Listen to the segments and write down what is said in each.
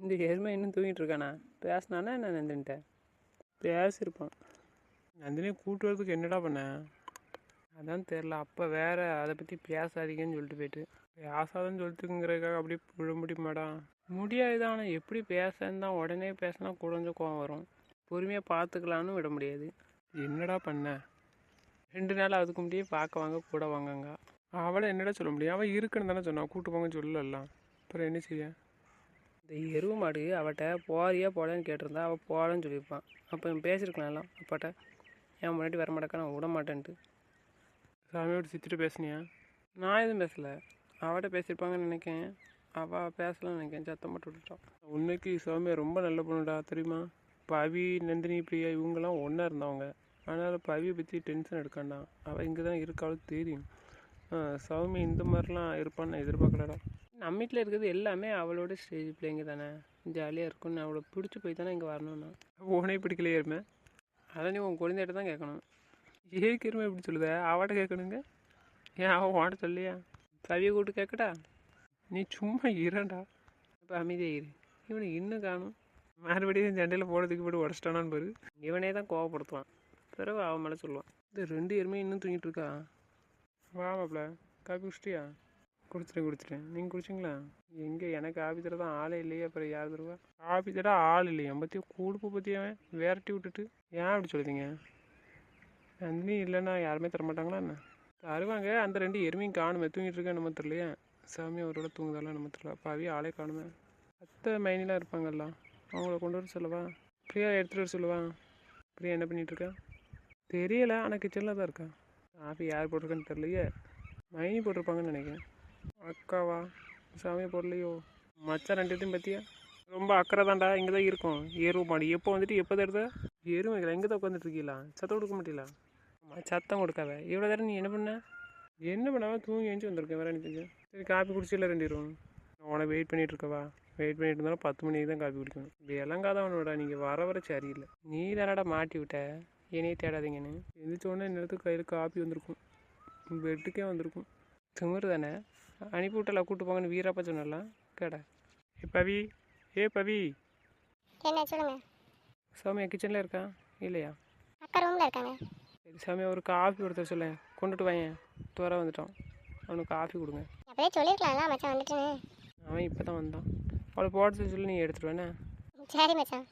இந்த எருமை இன்னும் தூங்கிட்டு இருக்கானா? பேசினானா என்ன நந்தினிட்ட? பேசியிருப்பான். நந்தினியை கூட்டு வரதுக்கு என்னடா பண்ண? அதான் தெரில அப்போ வேற அதை பற்றி பேசாதீங்கன்னு சொல்லிட்டு போயிட்டு. பேசாதன்னு சொல்லிட்டுங்கிறதுக்காக அப்படியே புழ முடியுமாடா முடியாது ஆனால் எப்படி பேசன்னு தான் உடனே பேசினா குழஞ்ச கோவம் வரும். பொறுமையாக பார்த்துக்கலான்னு விட முடியாது. என்னடா பண்ண? ரெண்டு நாள் அதுக்கு முன்னாடியே பார்க்க வாங்க கூட வாங்கங்க. அவளை என்னடா சொல்ல முடியும்? அவள் இருக்குன்னு தானே சொன்னான் கூட்டு போங்கன்னு சொல்லலாம் அப்புறம் என்ன செய்ய? இந்த எருவு மாடு அவட்ட போறியா போடான்னு கேட்டிருந்தா அவள் போகலன்னு சொல்லியிருப்பான். அப்போ இவன் பேசியிருக்கலாம்ல அப்பாட்ட என் முன்னாடி வர மாட்டேக்கா நான் விட மாட்டேன்ட்டு. சாமியோட சித்திட்டு பேசுனியா? நான் எதுவும் பேசலை. அவட்ட பேசியிருப்பாங்கன்னு நினைக்கேன். அவள் பேசலாம்னு நினைக்கேன். சத்தம் போட்டு விட்டுட்டான். உண்மைக்கு சாமி ரொம்ப நல்ல பொண்ணுடா தெரியுமா? பவி நந்தினி பிரியா இவங்கெல்லாம் ஒன்றா இருந்தவங்க. அதனால் பவியை பற்றி டென்ஷன் எடுக்காண்டாம். அவள் இங்கே தான் இருக்காளுக்கு தெரியும். சௌமி இந்த மாதிரிலாம் இருப்பான்னு எதிர்பார்க்கலடா. நம்ம வீட்டில் இருக்கிறது எல்லாமே அவளோட ஸ்டேஜ் பிள்ளைங்க தானே. ஜாலியாக இருக்கும்னு அவளை பிடிச்சி போய் தானே இங்கே வரணும்னா. உனே பிடிக்கலையே இருமே அதை நீ உன் குழந்தைகிட்ட தான் கேட்கணும். ஏக்கு இருமே இப்படி சொல்லுத? அவட்ட கேட்கணுங்க? ஏன் அவன் வாட சொல்லியா கவியை கூப்பிட்டு கேட்கடா நீ சும்மா இரண்டா இப்போ அமைதியாக இரு. இவனை இன்னும் காணும். மறுபடியும் சண்டையில் போடுறதுக்கு போட்டு உடச்சிட்டானான்னு பாரு. இவனே தான் கோவப்படுத்துவான். பிறகு அவன் மேலே சொல்லுவான். இந்த ரெண்டு பேருமே இன்னும் தூங்கிட்டு இருக்கா? வா மாப்ள காப்பி குடிச்சிட்டியா? குடிச்சிட்டேன் குடிச்சிட்டேன் நீங்கள் குடிச்சிங்களா? எங்கே எனக்கு காப்பி தட தான் ஆளே இல்லையே அப்புறம் யார் தருவா? காப்பி தர ஆள் இல்லையா. பற்றியும் கூடுப்பு பற்றியவன் விரட்டி விட்டுட்டு ஏன் அப்படி சொல்லுதீங்க? நந்தினி இல்லைன்னா யாருமே தரமாட்டாங்களா என்ன? தருவாங்க. அந்த ரெண்டு எருமையும் காணுமே. தூங்கிட்டு இருக்கேன் நம்ம தெரியலையே. சாமி அவரோட தூங்குதாலாம் நம்ம தெரியல. பாவி ஆளே காணுமே. அத்தை மைனிலாம் இருப்பாங்கல்ல அவங்கள கொண்டு வர சொல்லவா? பிரியா எடுத்துகிட்டு வர சொல்லுவா? பிரியா என்ன பண்ணிட்டு தெரியல ஆனால் கிச்சனில் தான் இருக்கா? காஃபி யார் போட்டிருக்கான்னு தெரியலையே. மைனி போட்டிருப்பாங்கன்னு நினைக்கிறேன். அக்காவா? சாமியை போடலையோ? மச்சான் ரெண்டு பேத்தையும் பார்த்தியா ரொம்ப அக்கறை தான்டா இங்கே தான் இருக்கும். எருவு மாடி எப்போ வந்துட்டு எப்போ தருத? எருமைகள் எங்கே தான் உட்காந்துட்டு இருக்கீங்களா சத்தம் கொடுக்க மாட்டீங்களா ஆமாம் சத்தம் கொடுக்காத. இவ்வளோ தடவை நீ என்ன பண்ண? என்ன பண்ணாமல் தூங்கி எழுந்து வந்திருக்கேன். வேற எனக்கு சரி காப்பி குடிச்சிடல ரெண்டு ரூம் நான் உனக்கு வெயிட் பண்ணிட்டு இருக்கவா? வெயிட் பண்ணிட்டு இருந்தாலும் பத்து மணிக்கு தான் காப்பி குடிக்கணும். விளங்காதவனோட நீங்கள் வர வர சரியில்லை. நீ தானடா மாட்டி விட்ட? என்னையே தேடாதீங்கன்னு. எந்திரிச்சோடனே நேரத்துக்கு கையில் காப்பி வந்திருக்கும். பெட்டுக்கே வந்திருக்கும். திமிரு தானே? அனுப்பி விட்டல கூட்டு போங்கன்னு வீராப்பா சொன்னல கேட. ஏ பவி. ஏ பவி. என்ன சொல்லுங்க. சௌமியா கிச்சனில் இருக்கா? இல்லையா? அக்கா ரூமில் இருக்காங்க. சரி சாமியா ஒரு காஃபி கொடுத்த சொல்ல. கொண்டுட்டு வாயேன். துவர வந்துட்டான் அவனுக்கு காஃபி கொடுங்க. அப்படியே சொல்லியிருக்கலாம்ல மச்சான் வந்துட்டுன்னு. அவன் இப்போ தான் வந்தான். அவளை போட்டு சொல்லி நீ எடுத்துட்டு வேணே சரி மச்சான்.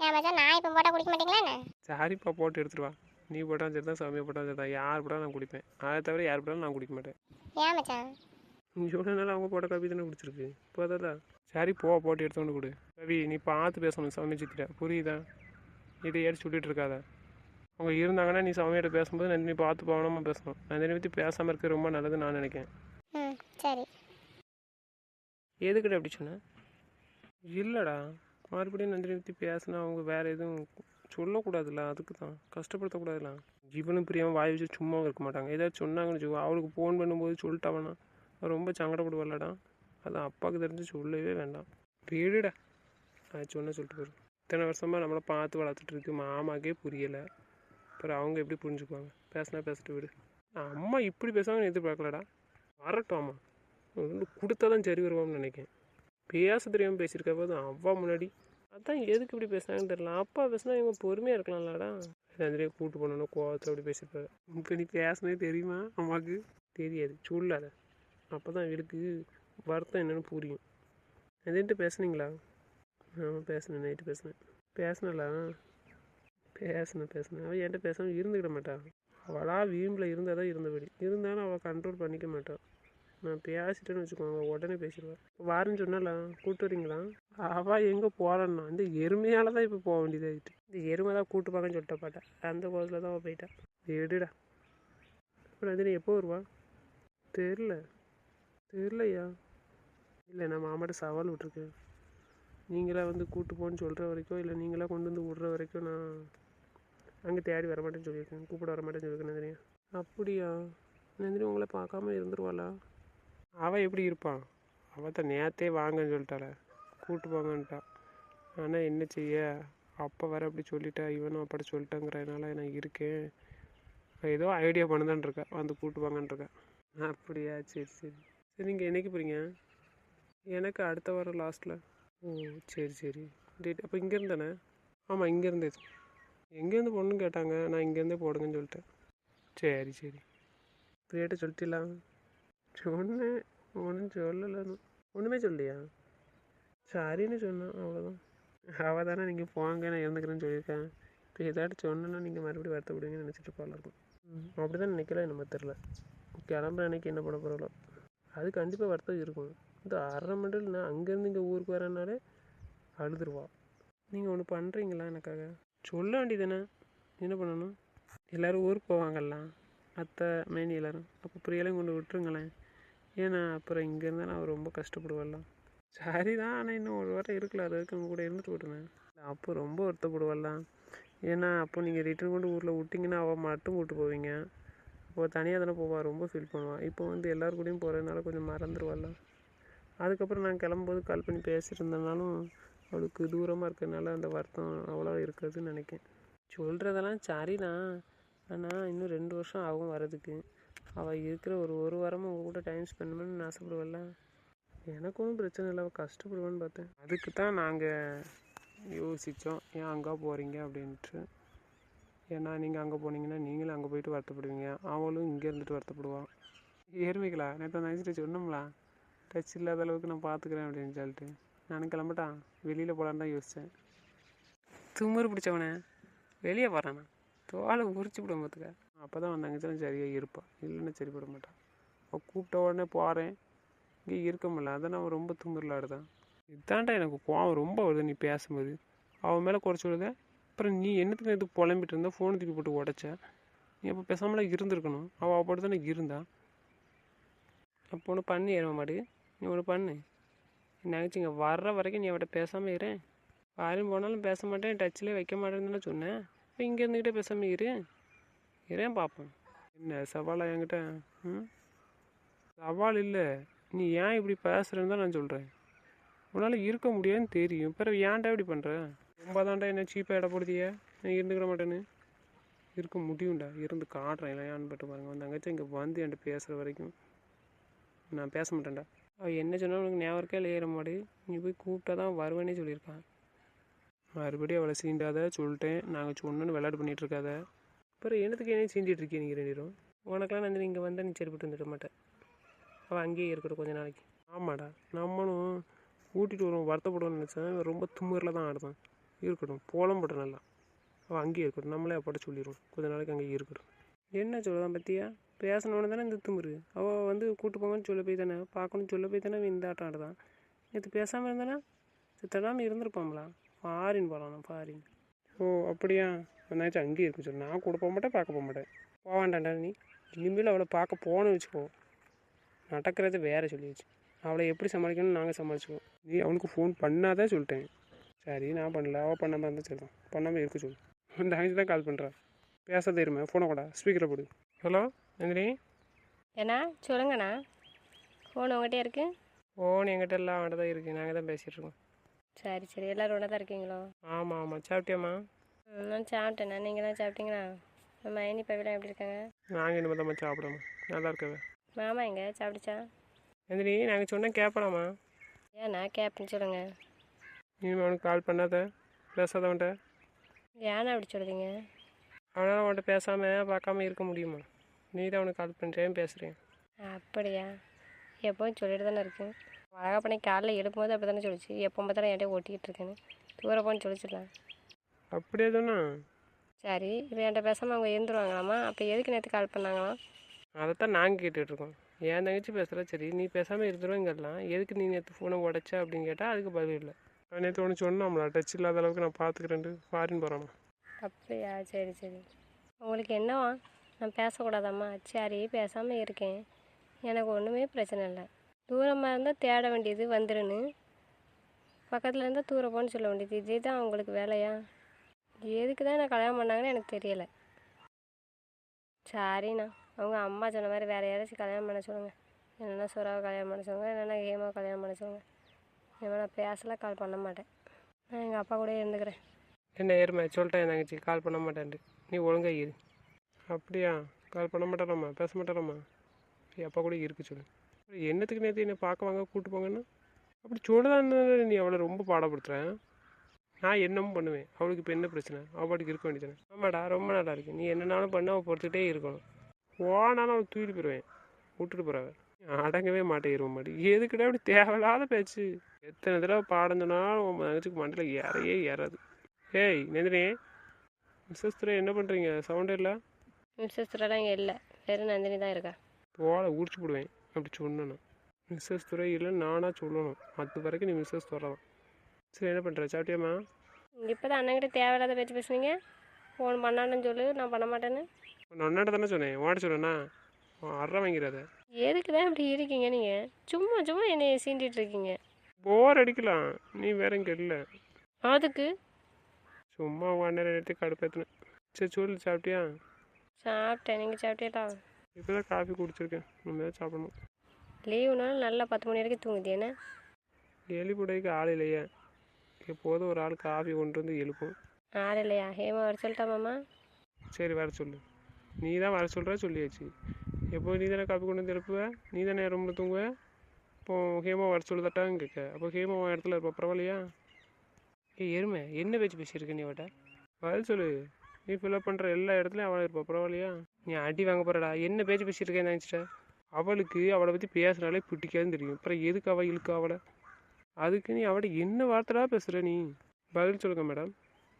ஏன் மச்சான் நான் இப்போ போட்டால் குடிக்க மாட்டீங்களா என்ன? சாரிப்பா போட்டு எடுத்துட்டு வா. நீ போட்டாலும் சரி தான் சாமியா போட்டாலும் சரி தான் யார் போட்டாலும் நான் குடிப்பேன். அதை தவிர யார் போட்டாலும் நான் குடிக்க மாட்டேன். ஏன் மச்சான்? இவ்வளோ நாள் அவங்க போட்ட கவி தானே பிடிச்சிருக்கு. போதாதா சரி போ போட்டு எடுத்துக்கொண்டு கொடு. கவி நீ பார்த்து பேசணும் சமைச்சிக்கிட்ட புரியுதா? இதை ஏடி சொல்லிட்டு இருக்காத. அவங்க இருந்தாங்கன்னா நீ சமையல்கிட்ட பேசும்போது நந்தினி பார்த்து போகணுமா பேசணும். நந்தினி பற்றி பேசாமல் இருக்க ரொம்ப நல்லதுன்னு நான் நினைக்கிறேன். சரி. எதுக்கிட்ட அப்படி சொன்னேன் இல்லைடா. மறுபடியும் நந்தினி பற்றி பேசினா அவங்க வேற எதுவும் சொல்லக்கூடாதுல்ல? அதுக்கு தான். கஷ்டப்படுத்தக்கூடாதுல்ல? ஜீவனும் பிரியாமல் வாய் வச்சு சும்மாவும் இருக்க மாட்டாங்க. ஏதாவது சொன்னாங்கன்னு வச்சுக்கோ. அவளுக்கு ஃபோன் பண்ணும்போது சொல்லிட்டாவனா ரொம்ப சங்கடப்படுவாள்லடா அதான் அப்பாவுக்கு தெரிஞ்சு சொல்லவே வேண்டாம். வீடுடா. அது சொன்ன சொல்லிட்டு போயிரு. இத்தனை வருஷமாக நம்மளை பார்த்து வளர்த்துட்டு இருக்கு. மாமாக்கே புரியலை. அப்புறம் அவங்க எப்படி புரிஞ்சுக்குவாங்க? பேசினா பேசிட்டு விடு. அம்மா இப்படி பேசாமல் எதிர்பார்க்கலடா. வரட்டும் அம்மா கொடுத்தா தான் சரி வருவான்னு நினைக்கிறேன். பேச தெரியாமல் பேசியிருக்க போது அவ்வா முன்னாடி. அதான் எதுக்கு இப்படி பேசுனாங்கன்னு தெரியல. அப்பா பேசினா இவங்க பொறுமையாக இருக்கலாம்லடா. நந்திரியை கூட்டு போனோன்னு கோவத்தை அப்படி பேசியிருப்பாரு. இப்போ நீ பேசினே தெரியுமா? அம்மாவுக்கு தெரியாது. சொல்லாத. அப்போ தான் இவளுக்கு வருத்தம் என்னென்னு புரியும். எதுன்ட்டு பேசுனீங்களா? ஆமாம் பேசினேன் நைட்டு பேசினேன். பேசினலா பேசினேன் பேசினேன். அவள் என்கிட்ட பேசாமல் இருந்துக்கிட மாட்டாள் அவளாக வீம்பில் இருந்தால் தான் இருந்தபடி. இருந்தாலும் அவள் கண்ட்ரோல் பண்ணிக்க மாட்டாள் நான் பேசிட்டேன்னு வச்சுக்கோங்க உடனே பேசிடுவேன் வாரேன்னு சொன்னால கூப்பிட்டு வரீங்களா? அவள் எங்கே போகிறான்னா இந்த எருமையால் தான் இப்போ போக வேண்டியதாகிட்டு இந்த எருமை தான் கூட்டு சொல்லிட்ட பாட்டா. அந்த கோலத்தில் தான் அவள் போயிட்டா. எடுடா அப்புறம் வந்து நீ எப்போ வருவா? தெரில தெரிலையா இல்லை நான் மாமாட்ட சவால் விட்ருக்கேன் நீங்களா வந்து கூட்டு போன்னு சொல்கிற வரைக்கும் இல்லை நீங்களா கொண்டு வந்து விட்ற வரைக்கும் நான் அங்கே தேடி வர மாட்டேன்னு சொல்லியிருக்கேன். கூப்பிட வர மாட்டேன்னு சொல்லியிருக்கேன் நந்தினி. அப்படியா? நந்தினி உங்களை பார்க்காம இருந்துருவாளா? அவள் எப்படி இருப்பான் அவள் தான் நேத்தே வாங்கன்னு சொல்லிட்டாள. கூட்டு போங்கன்ட்டா. ஆனால் என்ன செய்ய? அப்போ வர அப்படி சொல்லிட்டா. இவனும் அப்படி சொல்லிட்டேங்கிறதுனால நான் இருக்கேன். ஏதோ ஐடியா பண்ணுதான் வந்து கூட்டு போங்கன்னு அப்படியா? சரி சரி. சரி நீங்கள் என்னைக்கு போகிறீங்க எனக்கு அடுத்த வாரம் லாஸ்ட்டில் ஓ சரி சரி. டேட் அப்போ இங்கேருந்து தானே? ஆமாம் இங்கேருந்தே எங்கேருந்து போடணும்னு கேட்டாங்க. நான் இங்கேருந்தே போடுங்கன்னு சொல்லிட்டேன். சரி சரி. பிரியாட்ட சொல்லிட்டலாம் சொன்னேன். ஒன்றும் சொல்லலைன்னு ஒன்றுமே சொல்லியா சரின்னு சொன்னேன். அவ்வளோதான் அவள் தானே நீங்கள் போங்க நான் இறந்துக்கிறேன்னு சொல்லியிருக்கேன். இப்போ ஏதாட்டு சொன்னேன்னா நீங்கள் மறுபடியும் வருத்தப்படுவீங்கன்னு நினச்சிட்டு போகலாம் அப்படி தான் நினைக்கல நம்ம தெரில கிளம்புற அன்னைக்கு என்ன பண்ண போகிறோம் அது கண்டிப்பாக வருத்தம் இருக்கும். இந்த அரை மண்டல் நான் அங்கேருந்து இங்கே ஊருக்கு வரனாலே அழுதுருவா. நீங்கள் ஒன்று பண்ணுறீங்களா எனக்காக? சொல்ல வேண்டியதானே என்ன பண்ணணும்? எல்லோரும் ஊருக்கு போவாங்கல்லாம் அத்தை மேனி எல்லோரும். அப்போ பிரியெல்லாம் கொண்டு விட்டுருங்களேன். ஏன்னா அப்புறம் இங்கேருந்து நான் ரொம்ப கஷ்டப்படுவேன்லாம் சரி தான் ஆனால் இன்னும் ஒரு வாரம் இருக்கல அது வரைக்கும் கூட இருந்துட்டு விட்டுனேன் அப்போ ரொம்ப வருத்தப்படுவல்லாம் ஏன்னா அப்போ நீங்கள் ரிட்டர்ன் கொண்டு ஊரில் விட்டிங்கன்னா அவள் மட்டும் கூப்பிட்டு போவீங்க. இப்போ தனியாக தானே போவாள் ரொம்ப ஃபீல் பண்ணுவாள் இப்போ வந்து எல்லார் கூடயும் போகிறதுனால கொஞ்சம் மறந்துடுவாள் அதுக்கப்புறம் நான் கிளம்பும்போது கால் பண்ணி பேசியிருந்தனாலும் அவளுக்கு தூரமாக இருக்கிறதுனால அந்த வருத்தம் அவ்வளோ இருக்காதுன்னு நினைக்கேன் சொல்கிறதெல்லாம் சரிதான் ஆனால் இன்னும் ரெண்டு வருஷம் ஆகும் வரதுக்கு அவள் இருக்கிற ஒரு ஒரு வாரமாக உங்கள் கூட டைம் ஸ்பெண்ட் பண்ணணும்னு ஆசைப்படுவல்ல எனக்கு ஒன்றும் பிரச்சனை இல்லை அவள் கஷ்டப்படுவான்னு பார்த்தேன். அதுக்கு தான் நாங்கள் யோசித்தோம் ஏன் அங்கே போகிறீங்க அப்படின்ட்டு. ஏன்னா நீங்கள் அங்கே போனீங்கன்னா நீங்களும் அங்கே போயிட்டு வருத்தப்படுவீங்க. அவளும் இங்கே இருந்துட்டு வருத்தப்படுவான் ஏறுமைகளா? நேற்று நினச்சிட்டு சொன்னோம்லா? டச் இல்லாத அளவுக்கு நான் பார்த்துக்கிறேன் அப்படின்னு சொல்லிட்டு. நானும் கிளம்பட்டான் வெளியில் போகலான்னு தான் யோசித்தேன் துமுறு பிடிச்சவனே வெளியே வரானா தோலை உரிச்சு விட பார்த்துக்க அப்போ தான் வந்தாங்கச்சாலும் சரியாக இருப்பாள் இல்லைன்னா சரிப்பட மாட்டான் அவள் கூப்பிட்ட உடனே போகிறேன் இங்கே இருக்க முடியல. அதை நான் ரொம்ப துமுறலாடுதான் இதான்டா எனக்கு கோவம். ரொம்ப வருது நீ பேசும்போது. அவன் மேலே குறைச்சி விடுத அப்புறம் நீ என்னத்துக்கு இது புலம்பிட்டு இருந்தா? ஃபோனை தூக்கி போட்டு உடச்ச. நீ அப்போ பேசாமலே இருந்திருக்கணும். அவள் அப்படி தானே இருந்தா. அப்போ ஒன்று பண்ணு ஏற மாடு நீ ஒன்று பண்ணு. நினச்சிங்க வர்ற வரைக்கும் நீ அவட்ட பேசாமல் இரு. யாரும் போனாலும் பேச மாட்டேன். டச்சிலே வைக்க மாட்டேன்னு சொன்னேன் இப்போ இங்கே இருந்துக்கிட்டே பேசாமல் இரு. இரேன் பார்ப்போம் என்ன சவாலாக என்கிட்ட? ம்? சவால் இல்லை. நீ ஏன் இப்படி பேசுகிறேன்னு தான் நான் சொல்கிறேன் உன்னால் இருக்க முடியாதுன்னு தெரியும். பிறகு ஏன்டா இப்படி பண்ணுற ரொம்ப என்ன சீப்பாக இட போடுதிய? நான் இருந்துக்கிற மாட்டேன்னு. இருக்க முடியும்டா. இருந்து காட்டுறேன். இல்லையான்னு பட்டு பாருங்க. வந்து தங்கச்சி இங்கே வந்து என்கிட்ட பேசுகிற வரைக்கும். நான் பேச மாட்டேன்டா. அவள் என்ன சொன்னாலும் உனக்கு ஞாபகம் இல்லை ஏற மாடு நீ போய் கூப்பிட்டா தான் வருவேனே சொல்லியிருக்கான். மறுபடியும் அவளை சீண்டாத சொல்லிட்டேன். நாங்கள் சொன்னோன்னு விளையாட்டு பண்ணிகிட்டு இருக்காத. அப்புறம் என்னத்துக்கு என்ன சீண்டிகிட்டு இருக்கீங்க நீங்கள் ரெண்டு பேரும்? உனக்கெல்லாம் நான் இங்கே வந்தால் நீ சரிப்பட்டு வந்துட மாட்டேன் அவள் அங்கேயே இருக்கட்டும் கொஞ்ச நாளைக்கு. ஆமாடா. நம்மளும் கூட்டிகிட்டு வருவோம். வருத்தப்படுவோம்னு நினச்சேன். ரொம்ப தும்முறில் தான் ஆடுதான் இருக்கட்டும். போலம்பட்டும் நல்லா அவள் அங்கேயே இருக்கட்டும். நம்மளே அப்பாட்ட சொல்லிடுவோம். கொஞ்ச நாளைக்கு அங்கேயே இருக்கட்டும். என்ன சொல்லுதான் பற்றியா பேசணுன்னு தானே இந்த துமுறு அவள் வந்து கூட்டு போங்கன்னு சொல்ல போய் தானே பார்க்கணும்னு சொல்ல போய் தானே இந்த ஆட்டம் ஆடுதான் நேற்று பேசாமல் இருந்தானா? சித்தடாமல் இருந்திருப்பாங்களா ஃபாரின் போகலாம் ஃபாரின் ஓ அப்படியா? வந்தாச்சும் அங்கேயே இருக்கு சொல்லு. நான் கூட போக மாட்டேன் பார்க்க போக மாட்டேன். போவாண்டாண்டா நீ. இனிமேல் அவளை பார்க்க போகணும்னு வச்சுக்கோ. நடக்கிறத வேற சொல்லிடுச்சு அவளை எப்படி சமாளிக்கணும்னு நாங்கள் சமாளிச்சுக்கோம் நீ அவனுக்கு ஃபோன் பண்ணாதான் சொல்லிட்டேன். சரி நான் பண்ணல. அவள் பண்ணாமல் இருந்தால் சரி தான் பண்ணாமல் இருக்க சொல்லு. அந்த தங்கச்சி தான் கால் பண்ணுறா பேச தெரியுமா ஃபோனை கூட. ஸ்பீக்கரை போடு. ஹலோ நந்தினி ஏண்ணா சொல்லுங்கண்ணா. ஃபோன் உங்கள்கிட்ட இருக்கு? ஃபோன் எங்கிட்ட எல்லாம் அவன்கிட்ட தான் இருக்குது நாங்கள் தான் பேசிகிட்டு இருக்கோம். சரி சரி. எல்லோரும் ஒன்றா தான் இருக்கீங்களோ? ஆமாம் ஆமாம் சாப்பிட்டியாம்மா? நான் சாப்பிட்டேண்ணா. நீங்கள் தான் சாப்பிட்டீங்களா? நம்ம மைனி பவிலாம் எப்படி இருக்காங்க? நாங்கள் இனிமேல் தான் சாப்பிடாமா நல்லா இருக்கவே. மாமா எங்க? சாப்பிடுச்சா? நந்தினி நாங்கள் சொன்னால் கேட்பலாமா ஏண்ணா கேப்டன் சொல்லுங்கள் இனிமேல் அவனுக்கு கால் பண்ணாத. பேசாதவன்ட்ட. ஏண்ணா அப்படி சொல்லுதீங்க அவனால் அவன்கிட்ட பேசாமல் பார்க்காம இருக்க முடியுமா? நீ தான் அவனுக்கு கால் பண்ணுறேன் பேசுகிறேன் அப்படியா? எப்போவும் சொல்லிட்டு தானே இருக்கேன். அழகா பண்ணி காலைல எழுப்பும்போது அப்படி தானே சொல்லிச்சு. எப்போ பார்த்தாலும் என்கிட்ட ஓட்டிக்கிட்டு இருக்கேன்னு. தூர போன்னு சொல்லிச்சிடலாம் அப்படியே தானே சரி இப்போ என்கிட்ட பேசாமல் அவங்க இருந்துருவாங்களாமா? அப்போ எதுக்கு நேற்று கால் பண்ணாங்களாம்? அதைத்தான் நாங்கள் கேட்டுட்ருக்கோம். என் தங்கச்சி பேசுகிறா சரி நீ பேசாமல் இருந்துருவேங்கலாம் எதுக்கு நீ நேற்று ஃபோனை உடச்ச அப்படின்னு கேட்டால் அதுக்கு பதில் இல்லை. நான் நேற்று ஒன்று டச் இல்லாத அளவுக்கு நான் பார்த்துக்கிறேன்ட்டு ஃபாரின் போகிறாமா அப்படியா? சரி சரி. உங்களுக்கு என்னவா நான் பேசக்கூடாதாம்மா? சரி பேசாமல் இருக்கேன். எனக்கு ஒன்றுமே பிரச்சனை இல்லை. தூரமாக இருந்தால் தேட வேண்டியது வந்துருன்னு. பக்கத்தில் இருந்தால் தூரம் போன்னு சொல்ல வேண்டியது. இதே தான் உங்களுக்கு வேலையா? எதுக்கு தான் என்ன கல்யாணம் பண்ணாங்கன்னு எனக்கு தெரியலை. சரிண்ணா. அவங்க அம்மா சொன்ன மாதிரி வேறு யாராச்சும் கல்யாணம் பண்ண சொல்லுங்கள் என்னென்னா சுறாவை கல்யாணம் பண்ண சொல்லுங்கள் என்னென்னா ஹேமாவை கல்யாணம் பண்ண சொல்லுங்கள் இனிமேல் நான் பேசலாம் கால் பண்ண மாட்டேன். நான் எங்கள் அப்பா கூடயே இருந்துக்கிறேன். என்ன ஏறுமை சொல்லிட்டேன் என் தங்கச்சி கால் பண்ண மாட்டேன்ட்டு. நீ ஒழுங்கா இரு. அப்படியா? கால் பண்ண மாட்டாராம்மா பேச மாட்டாராம்மா அப்பா கூட இருக்கு சொல்லு. என்னத்துக்கு நேற்று என்னை பார்க்க வாங்க கூப்பிட்டு போங்கன்னா? அப்படி சொல்லதான்னு நீ அவளை ரொம்ப பாடப்படுத்துகிறேன் நான் என்னமும் பண்ணுவேன். அவளுக்கு இப்போ என்ன பிரச்சனை? அவள் பாட்டுக்கு இருக்க வேண்டியதானே ஆமாடா ரொம்ப நல்லா இருக்கு. நீ என்னனாலும் பண்ண அவள் பொறுத்துக்கிட்டே இருக்கணும். ஓனாலும் அவள் தூக்கிட்டு போயிடுவேன் விட்டுட்டு போகிறவன் அடங்கவே மாட்டேங்கிற மாட்டி எதுக்கிட்ட அப்படி தேவையில்லாத பேச்சு? எத்தனை தடவை பாடம் சொன்னாலும் உன் தங்கச்சிக்கு மண்டையில் ஏறையே ஏறாது ஏய் நந்தினி மிஸ்ஸஸ் துரை என்ன பண்ணுறீங்க சவுண்டே இல்லை? மிஸ்ஸஸ் துறைலாம் இங்கே இல்லை. வெறும் நந்தினி தான் இருக்கா? தோலை உரிச்சு போடுவேன். அப்படி சொன்னேன். மிஸ்ஸஸ் துறை இல்லை நானாக சொல்லணும். அது வரைக்கும் நீ மிஸ்ஸஸ் துறை தான் சரி என்ன பண்ணுற சாப்பிட்டியாம்மா? இப்போ தான் அண்ணன்கிட்ட தேவையில்லாத பேச்சு பேசுனீங்க. ஃபோன் பண்ணான்னு சொல்லு நான் பண்ண மாட்டேன்னு. நான் அண்ணாட்ட தானே சொன்னேன். வாட சொன்னேன்னா அற வாங்கிறாத எதுக்கு தான் இப்படி இருக்கீங்க நீங்கள் சும்மா சும்மா என்னை சீண்டிட்டு இருக்கீங்க. போர் அடிக்கலாம். நீ வேற இங்கே இல்லை. அதுக்கு? சும்மா உன் நேரம் எடுத்து கடுப்பேற்றினேன் சரி சொல்லு சாப்பிட்டியா? சாப்பிட்டேன். நீங்கள் சாப்பிட்டீங்களா இப்போ தான் காஃபி குடிச்சிருக்கேன். நம்ம தான் சாப்பிடணும் லீவுனாலும் நல்லா பத்து மணி வரைக்கும் தூங்குது. என்ன? எலி புடைக்கு ஆள் இல்லையே. எப்போதும் ஒரு ஆள் காஃபி கொண்டு வந்து எழுப்பும். ஆள் இல்லையா? ஹேமா வர சொல்லிட்டா மாமா சரி வர சொல்லு. நீ தான் வர சொல்கிற சொல்லியாச்சு. எப்போ நீ தானே காப்பி கொண்டு வந்து எழுப்புவ? நீ தானே ரொம்ப தூங்குவ? இப்போ ஹேமா வர சொல்லுதாட்டான்னு கேட்க அப்போ ஹேமா உன் இடத்துல இருப்பா பரவாயில்லையா? ஏய் எருமை என்ன பேச்சு பேசியிருக்க நீ அவட்ட? பதில் சொல்லு. நீ ஃபில்அப் பண்ணுற எல்லா இடத்துலையும் அவளை இருப்பா பரவாயில்லையா? நீ அடி வாங்க போகிறடா என்ன பேச்சு பேசியிருக்கேன்னு நினச்சிட்ட? அவளுக்கு அவளை பற்றி பேசுனாலே பிடிக்காதுன்னு தெரியும். அப்புறம் எதுக்கு அவள் இழுக்க அவளை? அதுக்கு நீ அவட என்ன வார்த்தைடா பேசுகிற நீ? பதில் சொல்லுங்க மேடம்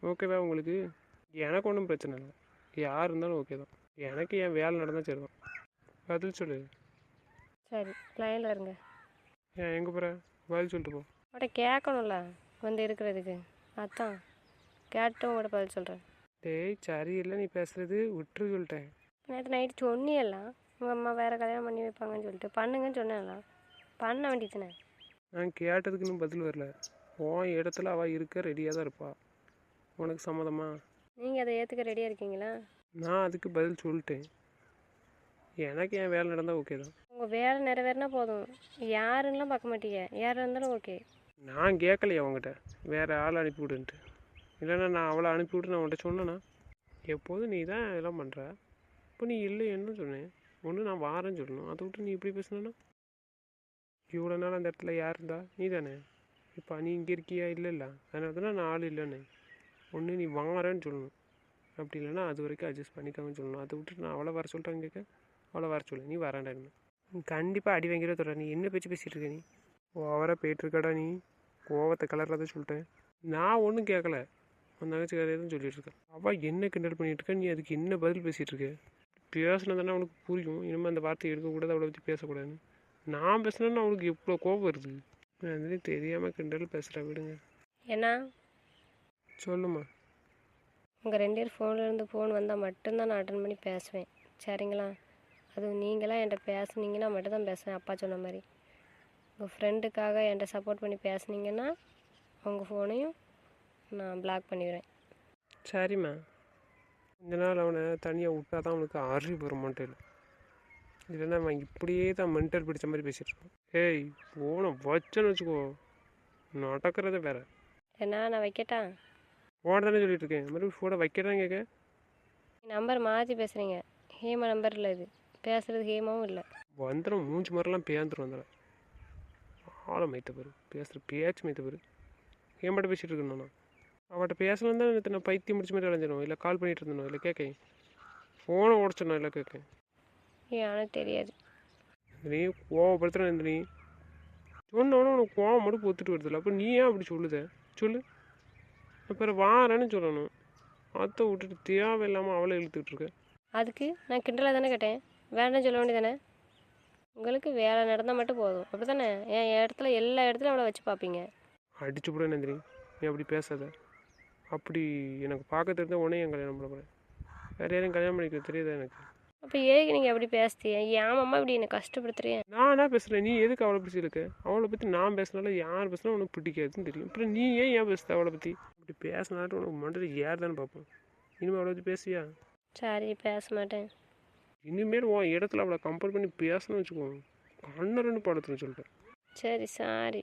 ஓகேவா உங்களுக்கு? எனக்கு ஒன்றும் பிரச்சனை இல்லை. யார் இருந்தாலும் ஓகே தான். எனக்கு என் வேலை நடந்தால் சரி தான் பதில் சொல்லு. சரி லைனில் இருங்க. ஏன் எங்கே போகிற பதில் சொல்லிட்டு போ. அவட்ட கேட்கணும்ல வந்து இருக்கிறதுக்கு. அதான். கேட்டு உங்கள்கிட்ட பதில் சொல்கிறேன் டேய் சரியில்லை நீ பேசுறது விட்டுரு சொல்லிட்டேன். நேற்று நைட்டு சொன்னியெல்லாம் உங்கள் அம்மா வேறு கல்யாணம் பண்ணி வைப்பாங்கன்னு சொல்லிட்டு. பண்ணுங்கன்னு சொன்னேன்லாம் பண்ண வேண்டியதுனே நான் கேட்டதுக்கு இன்னும் பதில் வரல. உன் இடத்துல அவள் இருக்க ரெடியாக தான் இருப்பா. உனக்கு சம்மதமா? நீங்கள் அதை ஏற்றுக்க ரெடியாக இருக்கீங்களா? நான் அதுக்கு பதில் சொல்லிட்டேன். எனக்கு என் வேலை நடந்தால் ஓகே தான். உங்கள் வேலை நிறைவேறினா போதும். யாருன்னெலாம் பார்க்க மாட்டீங்க. யாராக இருந்தாலும் ஓகே நான் கேட்கலையே அவங்ககிட்ட வேறு ஆள் அனுப்பி விடுன்ட்டு. இல்லைன்னா நான் அவளை அனுப்பி விட்டு நான் உன்கிட்ட சொன்னேன்னா எப்போதும் நீ தான் இதெல்லாம் பண்ணுற இப்போ நீ இல்லைன்னு சொன்னேன். ஒன்று நான் வாரேன்னு சொல்லணும். அதை விட்டு நீ இப்படி பேசுனா இவ்வளோ நாள் அந்த இடத்துல யார் இருந்தா? நீ தானே. இப்போ நீ இங்கே இருக்கியா? இல்லை இல்லை. அதனால தானே நான் ஆள் இல்லைன்னு ஒன்று நீ வாரேன்னு சொல்லணும். அப்படி இல்லைன்னா அது வரைக்கும் அட்ஜஸ்ட் பண்ணிக்காங்கன்னு சொல்லணும். அதை விட்டு நான் அவளை வர சொல்லிட்டாங்க கேட்க? அவளை வர சொல்லு நீ இனிமே. நீ கண்டிப்பாக அடி வாங்கிட தொடர நீ. என்ன பேச்சு பேசிகிட்டு இருக்க நீ? ஓவராக போயிட்டுருக்கடா நீ? கோவத்தை கலரில் தான் சொல்லிட்டேன். நான் ஒன்றும் கேட்கல அந்த தங்கச்சி கதையை தான் சொல்லிட்டு இருக்கேன் அவள் என்ன கிண்டல் பண்ணிட்டு இருக்க? நீ அதுக்கு என்ன பதில் பேசிகிட்டு இருக்க? பேசினா தானே அவனுக்கு புரியும். இனிமேல் அந்த வார்த்தையை எடுக்கக்கூடாது அவளை பற்றி பேசக்கூடாதுன்னு. நான் பேசினேன்னா அவனுக்கு எவ்வளோ கோவம் வருது? நான் வந்து தெரியாமல் கிண்டல் பேசுகிறேன் விடுங்க. ஏன்னா? சொல்லுமா உங்கள் ரெண்டு பேர் ஃபோன்லேருந்து ஃபோன் வந்தால் மட்டும்தான் நான் அட்டன் பண்ணி பேசுவேன். சரிங்களா? அதுவும் நீங்களாம் என்கிட்ட பேசுனீங்கன்னா மட்டும்தான் பேசுவேன். அப்பா சொன்ன மாதிரி. உங்கள் ஃப்ரெண்டுக்காக என்கிட்ட சப்போர்ட் பண்ணி பேசுனீங்கன்னா உங்கள் ஃபோனையும் நான் பிளாக் பண்ணிடுவேன். சரிம்மா கொஞ்ச நாள் அவனை தனியாக விட்டா தான் அவனுக்கு அறிவு வர மாட்டேன் இல்லைன்னா அவன் இப்படியே தான் மென்டல் பிடிச்ச மாதிரி பேசிட்டு இருப்பான். ஏய் போன வச்சேன்னு வச்சுக்கோ. நடக்கிறதே வேற. ஏன்னா நான் வைக்கட்டா? போன தானே சொல்லிட்டு இருக்கேன். மறுபடியும் ஃபோனை வைக்கிறேன் கேட்க? நம்பர் மாற்றி பேசுகிறீங்க ஹேமா நம்பர் இல்லை இது. பேசுகிறது ஹேமாவும் இல்லை. வந்துடும் மூஞ்சி மாதிரிலாம் பேந்துடும் வந்துடும் ஆளை மைத்த பாரு. பேசுகிற பேச்சு மைத்த பாரு. ஏன்பாட்ட பேசிகிட்டு இருக்கணும் அவட்ட பேசலாம் தான் நேற்று நான் பைத்தியம் முடிச்ச மாதிரி அலைஞ்சிடும் இல்லை கால் பண்ணிட்டு இருந்தனும் இல்லை கேட்க ஃபோனை உடச்சிடணும் இல்லை கேட்க எனக்கு தெரியாது. நீ கோவப்படுத்துகிற இந்த நீ சொன்னவொன்னே உனக்கு கோவம் மட்டும் பொத்துட்டு வருதுல்ல அப்போ நீ ஏன் அப்படி சொல்லுத? சொல்லு. அப்புறம் வாரேன்னு சொல்லணும். அதை விட்டுட்டு தேவையில்லாமல் அவளை இழுத்துக்கிட்டு இருக்க. அதுக்கு நான் கிண்டலாக தானே கேட்டேன்? வேண்டாம்னு சொல்ல வேண்டியதானே உங்களுக்கு வேலை நடந்தால் மட்டும் போதும். அப்படி தானே என் இடத்துல எல்லா இடத்துலையும் அவளை வச்சு பார்ப்பீங்க. அடிச்சு விட நந்தினி. நீ அப்படி பேசாத. அப்படி எனக்கு பார்க்க தெரிஞ்ச உடனே என் கல்யாணம் பண்ண போகிறேன் வேறு யாரையும் கல்யாணம் பண்ணிக்க தெரியுதா எனக்கு? அப்போ ஏக்கு நீங்கள் அப்படி பேசுறீங்க ஏன் அம்மா இப்படி என்னை கஷ்டப்படுத்துறீங்க? நான் என்ன பேசுகிறேன் நீ எதுக்கு அவளை பற்றி இருக்க அவளை பற்றி நான் பேசினால யார் பேசினா உனக்கு பிடிக்காதுன்னு தெரியும். அப்புறம் நீ ஏன் ஏன் பேசுத அவளை பற்றி அப்படி பேசினாட்டு உனக்கு மண்டல யார் தானே பார்ப்போம். இனிமேல் அவளை பற்றி பேசுவியா? சரி பேச மாட்டேன். இனிமேல் உன் இடத்துல அவளை கம்பேர் பண்ணி பேசணும்னு வச்சுக்கோ. கண்ணை ரெண்டு படுத்துன்னு சொல்லிட்டேன். சரி சாரி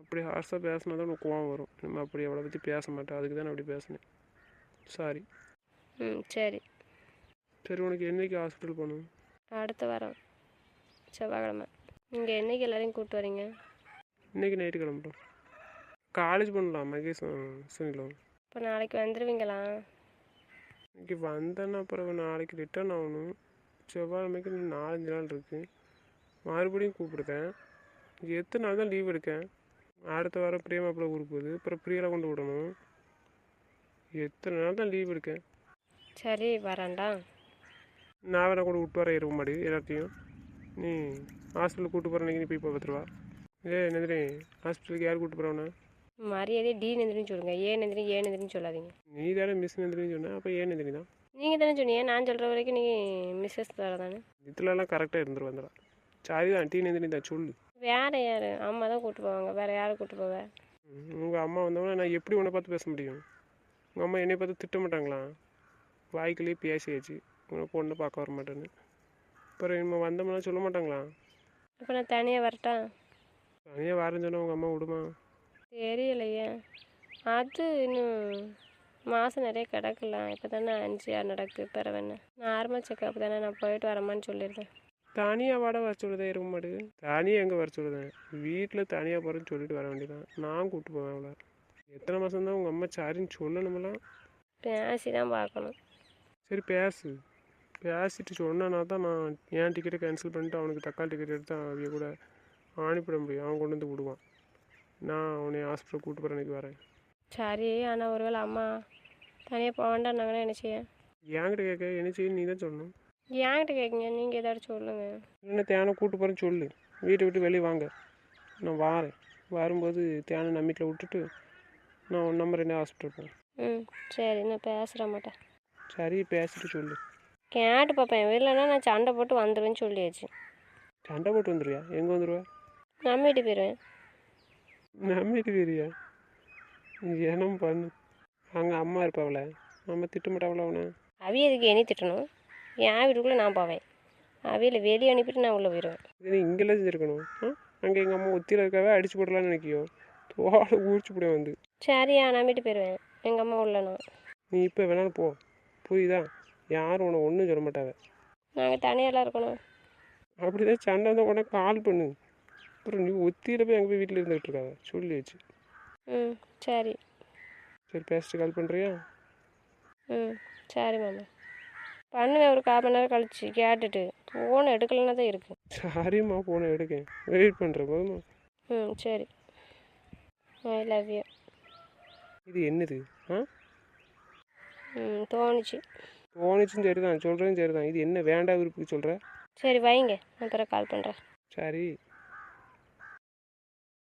அப்படி ஹார்ஸாக பேசினா தான் உனக்கு கோவம் வரும். இனிமேல் அப்படி அவளை பற்றி பேச மாட்டேன். அதுக்கு தான் அப்படி பேசினேன். சாரி ம் சரி. சரி உனக்கு என்னைக்கு ஹாஸ்பிட்டல் போகணும்? அடுத்த வாரம். செவ்வாய்க்கிழமை. நீங்கள் என்னைக்கு எல்லாரையும் கூப்பிட்டு வரீங்க? இன்றைக்கி நைட்டு கிளம்புறோம். காலேஜ் பண்ணலாம் மகேஷும் சுனிலும். இப்போ நாளைக்கு வந்துடுவீங்களா இன்னைக்கு வந்தேன்னா அப்புறம் நாளைக்கு ரிட்டர்ன் ஆகணும். செவ்வாய்க்கிழமைக்கு இன்னும் நாலஞ்சு நாள் இருக்குது மறுபடியும் கூப்பிடுதேன் எத்தனை நாள் தான் லீவ் எடுக்கேன்? அடுத்த வாரம் பிரியா மாப்பிள்ளை ஊருக்கு போகுது. அப்புறம் பிரியாவில் கொண்டு விடணும். எத்தனை நாள் தான் லீவ் எடுக்கேன்? சரி வரேன்டா. நான் வேணா கூட விட்டு வர இருக்க மாட்டேங்குது எல்லாத்தையும் நீ ஹாஸ்பிட்டலுக்கு கூப்பிட்டு போகிற நீ போய் பார்த்துருவா ஏ நந்தினி ஹாஸ்பிட்டலுக்கு யார் கூப்பிட்டு போகிறவனா மரியாதையே டி நந்திரின்னு சொல்லுங்கள் ஏ நந்திரி ஏ நந்திரின்னு சொல்லாதீங்க. நீ தானே மிஸ் நந்தினின்னு சொன்ன அப்போ ஏன் நந்தினி தான்? நீங்கள் தானே சொன்னீங்க. நான் சொல்கிற வரைக்கும் நீ மிஸ்ஸஸ் தர தானே? இதுலலாம் கரெக்டாக இருந்துரு வந்துடா சாரி தான் டீ நந்தினி தான் சொல்லு. வேறு யார்? அம்மா தான் கூப்பிட்டு போவாங்க. வேறு யாரை கூப்பிட்டு போவேன் உங்கள் அம்மா வந்தவொடனே நான் எப்படி உன்னை பார்த்து பேச முடியும்? உங்கள் அம்மா என்னை பார்த்து திட்ட மாட்டாங்களா? வாய்க்கிலேயே பேசியாச்சு. உன்னை பொண்ணை பார்க்க வர மாட்டேன்னு. அப்புறம் இனிமே வந்தோம்னா சொல்ல மாட்டாங்களா? இப்போ நான் தனியாக வரட்டா? தனியாக வரேன்னு சொன்னால் உங்கள் அம்மா விடுமா? தெரியலையே. அது இன்னும் மாதம் நிறைய கிடக்கல இப்போ தானே அஞ்சு ஆறு நடக்குது பிறகு என்ன நார்மல் செக்கப் தானே நான் போயிட்டு வரமான்னு சொல்லியிருக்கேன். தனியாக வாட வர சொல்லுதே இருக்க மாட்டேங்குது தனியாக எங்கே வர சொல்லுதேன் வீட்டில் தனியாக போகிறேன்னு சொல்லிட்டு வர வேண்டியதான் நான் கூப்பிட்டு போவேன் அவளை. எத்தனை மாதம் தான் உங்கள் அம்மா சாரின்னு சொல்லணுமெல்லாம்? பேசி தான் பார்க்கணும். சரி பேசு. பேசிட்டு சொன்னா தான் நான் என் டிக்கெட்டை கேன்சல் பண்ணிட்டு அவனுக்கு தக்காளி டிக்கெட் எடுத்து அவைய கூட அனுப்பிட முடியும் அவன் கொண்டு வந்து விடுவான். நான் அவனை ஹாஸ்பிட்டல் கூட்டு போகிற அன்றைக்கி வரேன். சரி ஆனால் ஒருவேளை அம்மா தனியாக போக வேண்டாம்னாங்கன்னா என்ன செய்ய என்கிட்ட கேட்க என்ன செய்ய நீ தான் சொல்லணும். என்கிட்ட கேட்குங்க நீங்கள் ஏதாச்சும் சொல்லுங்கள் என்ன தேனை கூட்டு போகிறேன்னு சொல்லு. வீட்டை விட்டு வெளியே வாங்க. நான் வாரேன். வரும்போது தேனை நம்பிக்கையில் விட்டுட்டு நான் உன் நம்பர் என்ன ஹாஸ்பிட்டல் போகிறேன் ம் சரி நான் பேசுகிற மாட்டேன் சரி பேசிட்டு சொல்லு. கேட்டு பார்ப்பேன் இல்லைன்னா நான் சண்டை போட்டு வந்துடுவேன்னு சொல்லியாச்சு. சண்டை போட்டு வந்துடுவியா எங்கே வந்துடுவா நம்ம வீட்டு போயிடுவேன் நம்பிட்டு தெரியா ஏனம் பண்ணு? அங்கே அம்மா இருப்பாவல நம்ம திட்டமாட்டாவல அவனை? அவிய எதுக்கு என்னை திட்டணும்? என் வீட்டுக்குள்ளே நான் போவேன். அவியில் வெளியே அனுப்பிட்டு நான் உள்ளே போயிடுவேன் இது இங்கெல்லாம் செஞ்சுருக்கணும். ஆ? அங்கே எங்கள் அம்மா ஒத்தியில் இருக்காவே அடிச்சு போடலான்னு நினைக்கியோ? தோலை ஊறிச்சு போட வந்து. சரியா நான் வீட்டு போயிடுவேன் எங்கள் அம்மா உள்ளனா நீ இப்போ வேணாலும் போ. புரியுதா? யாரும் உன்னை ஒன்றும் சொல்ல மாட்டாங்க நாங்கள் தனியாலாம் இருக்கணும். அப்படிதான் சண்டை வந்தால் உடனே கால் பண்ணு. அப்புறம் நீ ஒத்தியில் போய் அங்கே போய் வீட்டில் இருந்துகிட்டு இருக்காத. சொல்லி வச்சு. ம் சரி. சரி பேசிட்டு கால் பண்ணுறியா ம் சரி மாமா. பண்ணுவேன் ஒரு கால் மணி நேரம் கழிச்சு கேட்டுட்டு. ஃபோன் எடுக்கலன்னா தான் இருக்குது சாரிம்மா போனை எடுக்கேன் வெயிட் பண்ணுறேன் போதுமா? ம் சரி. ஐ லவ் யூ இது என்னது? ஆ? ம் தோணுச்சு. தோணுச்சும் சரி தான் சொல்கிறதும் சரி தான் இது என்ன வேண்டாம் விருப்புக்கு சொல்கிற சரி வைங்க. நான் பிறகு கால் பண்ணுறேன் சரி.